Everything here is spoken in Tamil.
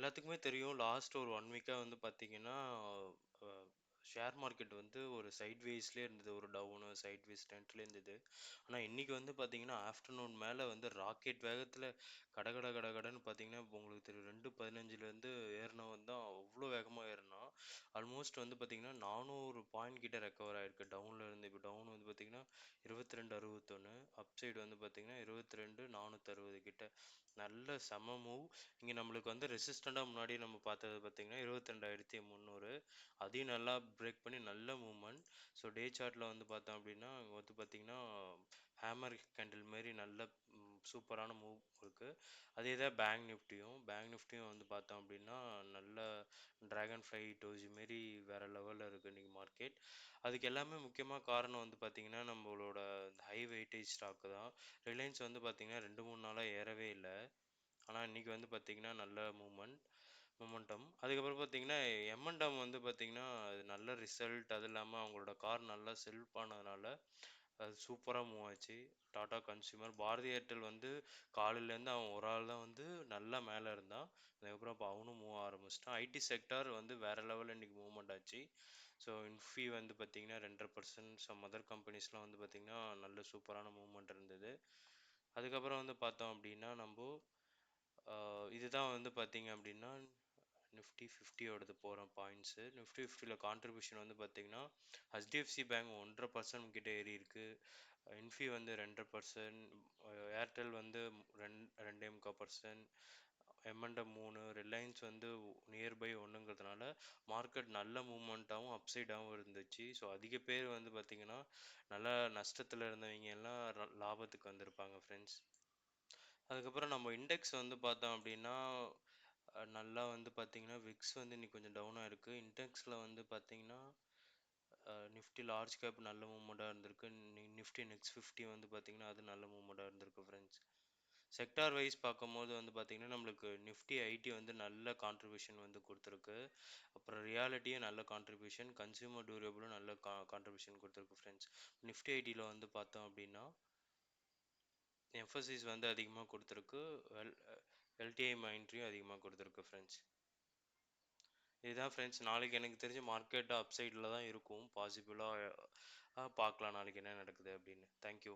எல்லாத்துக்குமே தெரியும். லாஸ்ட் ஒரு ஒன் வீக்காக வந்து பார்த்தீங்கன்னா, ஷேர் மார்க்கெட் வந்து ஒரு சைட்வேஸ்லயே இருந்தது. ஒரு டவுனு, சைட்வேஸ் ட்ரெண்ட்லேயே இருந்தது. ஆனால் இன்றைக்கி வந்து பார்த்தீங்கன்னா, ஆஃப்டர்நூன் மேலே வந்து ராக்கெட் வேகத்தில் கட கட கட கடன்னு பார்த்தீங்கன்னா, இப்போ உங்களுக்கு தெரியும் ரெண்டு பதினஞ்சுலேருந்து ஏறினவன் தான் அவ்வளோ வேகமாக ஏறினான் ஆல்மோஸ்ட் வந்து பார்த்தீங்கன்னா, 400 பாயிண்ட் கிட்ட ரெக்கவர் ஆகிருக்கு டவுனில் இருந்து இப்போ டவுன் வந்து பார்த்தீங்கன்னா, 22.61 அப் சைடு வந்து பார்த்தீங்கன்னா, 22.460 கிட்ட. நல்ல செம மூவ். இங்கே நம்மளுக்கு வந்து ரெசிஸ்டண்ட்டாக முன்னாடி நம்ம பார்த்தது பார்த்தீங்கன்னா, 22,300 அதையும் நல்லா பிரேக் பண்ணி நல்ல மூமெண்ட் ஸோ டே சார்ட்டில் வந்து பார்த்தோம் அப்படின்னா, வந்து பார்த்திங்கன்னா ஹேமர் கேண்டில் மாரி நல்ல சூப்பரான மூவ் இருக்குது அதே தான் பேங்க் நிஃப்டியும். பேங்க் நிஃப்டியும் வந்து பார்த்தோம் அப்படின்னா, நல்ல ட்ராகன் ஃப்ளை டோஜி மாரி வேறு லெவலில் இருக்குது இன்றைக்கி மார்க்கெட். அதுக்கு எல்லாமே முக்கியமாக காரணம் வந்து பார்த்திங்கன்னா நம்மளோட ஹை வெயிட்டேஜ் ஸ்டாக்கு தான். ரிலையன்ஸ் வந்து பார்த்திங்கன்னா ரெண்டு மூணு நாளாக ஏறவே இல்லை ஆனால் இன்னைக்கு வந்து பார்த்தீங்கன்னா, நல்ல மூமெண்ட் மொமெண்டம். அதுக்கப்புறம் பார்த்தீங்கன்னா, எம்என்டம் வந்து பார்த்தீங்கன்னா, அது நல்ல ரிசல்ட் அது இல்லாமல் அவங்களோட கார் நல்லா செல் பண்ணதுனால, அது சூப்பராக மூவ் ஆச்சு. டாடா கன்சியூமர், பாரதி ஏர்டெல் வந்து காலையிலேருந்து அவன் ஒரு ஆள் தான் வந்து நல்லா மேலே இருந்தான். அதுக்கப்புறம் இப்போ அவனும் மூவ் ஆரம்பிச்சிட்டான் ஐடி செக்டார் வந்து வேறு லெவலில் இன்னைக்கு மூவ்மெண்ட் ஆச்சு. ஸோ இன்ஃபி வந்து பார்த்திங்கன்னா ரெண்டரை பர்சன்ட் சம் அதர் கம்பெனிஸ்லாம் வந்து பார்த்திங்கன்னா நல்ல சூப்பரான மூவ்மெண்ட் இருந்தது. அதுக்கப்புறம் வந்து பார்த்தோம் அப்படின்னா, நம்ம இதுதான் வந்து பார்த்திங்க அப்படின்னா, நிஃப்டி ஃபிஃப்டியோடது போகிறோம் பாயிண்ட்ஸு. நிஃப்டி 50ல கான்ட்ரிபியூஷன் வந்து பார்த்தீங்கன்னா, ஹெச்டிஎஃப்சி பேங்க் 1.5% கிட்ட இருக்குது இன்ஃபி வந்து ரெண்டரை பர்சன்ட் ஏர்டெல் வந்து ரெண் 2.25%, எம்&எம் 3, ரிலையன்ஸ் வந்து நியர்பை ஒன்றுங்கிறதுனால மார்க்கெட் நல்ல மூமெண்ட்டாகவும் அப்சைடாகவும் இருந்துச்சு. ஸோ அதிக பேர் வந்து பார்த்திங்கன்னா நல்லா நஷ்டத்தில் இருந்தவங்க எல்லாம் லாபத்துக்கு வந்திருப்பாங்க ஃப்ரெண்ட்ஸ். அதுக்கப்புறம் நம்ம இண்டெக்ஸ் வந்து பார்த்தோம் அப்படின்னா, நல்லா வந்து பார்த்தீங்கன்னா, விக்ஸ் வந்து இன்றைக்கி கொஞ்சம் டவுனாக இருக்குது இன்டெக்ஸில் வந்து பார்த்தீங்கன்னா, நிஃப்டி லார்ஜ் கேப் நல்ல மூவ்மெண்ட்டா இருந்திருக்கு. நிஃப்டி நெக்ஸ்ட் 50 வந்து பார்த்தீங்கன்னா, அது நல்ல மூவ்மெண்ட்டா இருந்திருக்கு ஃப்ரெண்ட்ஸ். செக்டார் வைஸ் பார்க்கும்போது வந்து பார்த்திங்கன்னா நம்மளுக்கு நிஃப்டி ஐடி வந்து நல்ல கான்ட்ரிபியூஷன் வந்து கொடுத்துருக்கு அப்புறம் ரியாலிட்டியும் நல்ல கான்ட்ரிபியூஷன், கன்சியூமர் டியூரபிளும் நல்ல கா கான்ட்ரிபியூஷன் கொடுத்துருக்கு ஃப்ரெண்ட்ஸ். நிஃப்டி ஐடில வந்து பார்த்தோம் அப்படின்னா எம்ஃபசிஸ் வந்து அதிகமாக கொடுத்துருக்கு வெல் எல்டிஐ மைண்ட்ரியும் அதிகமாக கொடுத்துருக்கு ஃப்ரெண்ட்ஸ். இதுதான் ஃப்ரெண்ட்ஸ். நாளைக்கு எனக்கு தெரிஞ்சு மார்க்கெட் அப் தான் இருக்கும். பாசிபிளாக பார்க்கலாம் நாளைக்கு என்ன நடக்குது அப்படின்னு. Thank you.